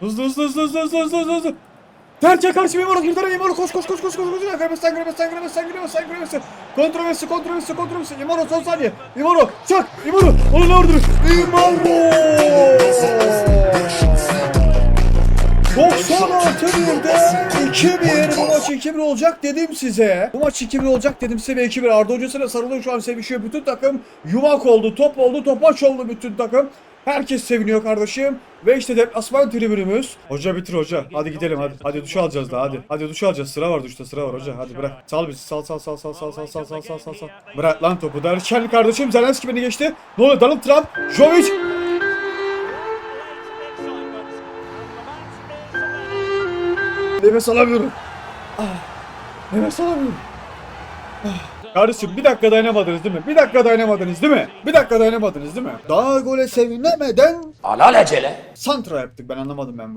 Hızlı hızlı hızlı hızlı hızlı hızlı hızlı hızlı. Terçe karşı Memoro girdiler Memoro koş koş koş koş koş koş. Giremezsen giremezsen giremezsen giremezsen giremezsen Kontroversi kontroversi kontroversi Memoro son saniye. Memoro çak Memoro onu ne vurdu Memoro 96 birde 2-1 bu maç 2-1 olacak dedim size. Bu maç 2-1 olacak dedim size ve 2-1 Arda hocasıyla sarılıyor şu an sevişiyor bütün takım. Yumak oldu top oldu topaç oldu bütün takım. Herkes seviniyor kardeşim. Ve işte deplasman tribünümüz. Hoca bitir hoca. Hadi gidelim hadi. Hadi duş alacağız da hadi. Hadi duş alacağız. Sıra var duşta sıra var hoca. Hadi bırak. Sal bizi. Sal sal sal sal sal sal sal sal sal sal. Bırak lan topu. Derken kardeşim Zelenski beni geçti. Ne oluyor? Donald Trump. Jovic. Nefes alamıyorum. Ah, nefes alamıyorum. Ah. Kardeşim bir dakika dayanamadınız değil mi? Bir dakika dayanamadınız değil mi? Bir dakika dayanamadınız değil mi? Daha gole sevinemeden Alelacele. santra yaptık ben anlamadım ben bu.